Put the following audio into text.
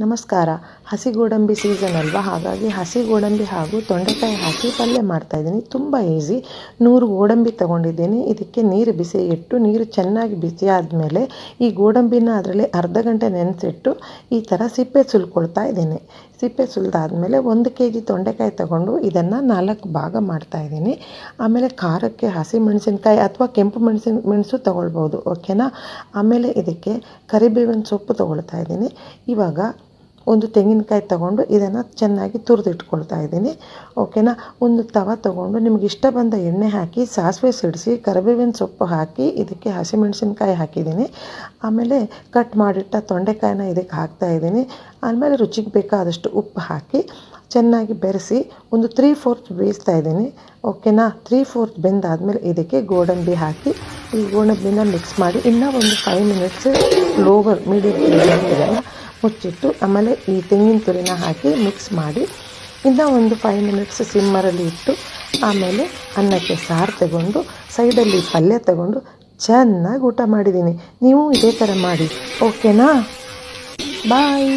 ನಮಸ್ಕಾರ. ಹಸಿ ಗೋಡಂಬಿ ಸೀಸನ್ ಅಲ್ವಾ? ಹಾಗಾಗಿ ಹಸಿ ಗೋಡಂಬಿ ಹಾಗೂ ತೊಂಡೆಕಾಯಿ ಹಾಕಿ ಪಲ್ಯ ಮಾಡ್ತಾಯಿದ್ದೀನಿ ತುಂಬ ಈಸಿ ನೂರು ಗೋಡಂಬಿ ತೊಗೊಂಡಿದ್ದೀನಿ. ಇದಕ್ಕೆ ನೀರು ಬಿಸಿ ಇಟ್ಟು, ನೀರು ಚೆನ್ನಾಗಿ ಬಿಸಿ ಆದಮೇಲೆ ಈ ಗೋಡಂಬಿನ ಅದರಲ್ಲಿ ಅರ್ಧ ಗಂಟೆ ನೆನೆಸಿಟ್ಟು ಈ ಥರ ಸಿಪ್ಪೆ ಸುಲ್ಕೊಳ್ತಾ ಇದ್ದೀನಿ. ಸಿಪ್ಪೆ ಸುಲಿದಾದ್ಮೇಲೆ ಒಂದು ಕೆ ಜಿ ತೊಂಡೆಕಾಯಿ ತಗೊಂಡು ಇದನ್ನು ನಾಲ್ಕು ಭಾಗ ಮಾಡ್ತಾಯಿದ್ದೀನಿ ಆಮೇಲೆ ಖಾರಕ್ಕೆ ಹಸಿ ಮೆಣಸಿನ್ಕಾಯಿ ಅಥವಾ ಕೆಂಪು ಮೆಣಸಿನ, ಮೆಣಸು ತೊಗೊಳ್ಬೋದು ಓಕೆನಾ ಆಮೇಲೆ ಇದಕ್ಕೆ ಕರಿಬೇವಿನ ಸೊಪ್ಪು ತೊಗೊಳ್ತಾ ಇದ್ದೀನಿ. ಇವಾಗ ಒಂದು ತೆಂಗಿನಕಾಯಿ ತಗೊಂಡು ಇದನ್ನು ಚೆನ್ನಾಗಿ ತುರಿದಿಟ್ಕೊಳ್ತಾ ಇದ್ದೀನಿ. ಓಕೆನಾ? ಒಂದು ತವ ತಗೊಂಡು ನಿಮ್ಗೆ ಇಷ್ಟ ಬಂದ ಎಣ್ಣೆ ಹಾಕಿ, ಸಾಸಿವೆ ಸಿಡಿಸಿ, ಕರಿಬೇವಿನ ಸೊಪ್ಪು ಹಾಕಿ, ಇದಕ್ಕೆ ಹಸಿಮೆಣಸಿನ್ಕಾಯಿ ಹಾಕಿದ್ದೀನಿ. ಆಮೇಲೆ ಕಟ್ ಮಾಡಿಟ್ಟ ತೊಂಡೆಕಾಯಿನ ಇದಕ್ಕೆ ಹಾಕ್ತಾ ಇದ್ದೀನಿ. ಆಮೇಲೆ ರುಚಿಗೆ ಬೇಕಾದಷ್ಟು ಉಪ್ಪು ಹಾಕಿ ಚೆನ್ನಾಗಿ ಬೆರೆಸಿ ಒಂದು ತ್ರೀ ಫೋರ್ತ್ ಬೇಯಿಸ್ತಾ ಇದ್ದೀನಿ. ಓಕೆನಾ? ತ್ರೀ ಫೋರ್ತ್ ಬೆಂದಾದಮೇಲೆ ಇದಕ್ಕೆ ಗೋಡಂಬಿ ಹಾಕಿ, ಈ ಗೋಡಂಬಿನ ಮಿಕ್ಸ್ ಮಾಡಿ ಇನ್ನೂ ಒಂದು ಫೈವ್ ಮಿನಿಟ್ಸ್ ಲೋವರ್ ಮೀಡಿಯಮ್ ಇದನ್ನು ಮುಚ್ಚಿಟ್ಟು ಆಮೇಲೆ ಈ ತೆಂಗಿನ ತುರಿನ ಹಾಕಿ ಮಿಕ್ಸ್ ಮಾಡಿ ಇನ್ನು ಒಂದು ಫೈವ್ ಮಿನಿಟ್ಸ್ ಸಿಮ್ಮರಲ್ಲಿ ಇಟ್ಟು ಆಮೇಲೆ ಅನ್ನಕ್ಕೆ ಸಾರು ತಗೊಂಡು ಸೈಡಲ್ಲಿ ಪಲ್ಯ ತಗೊಂಡು ಚೆನ್ನಾಗಿ ಊಟ ಮಾಡಿದ್ದೀನಿ. ನೀವು ಇದೇ ಥರ ಮಾಡಿ. ಓಕೆನಾ ಬಾಯ್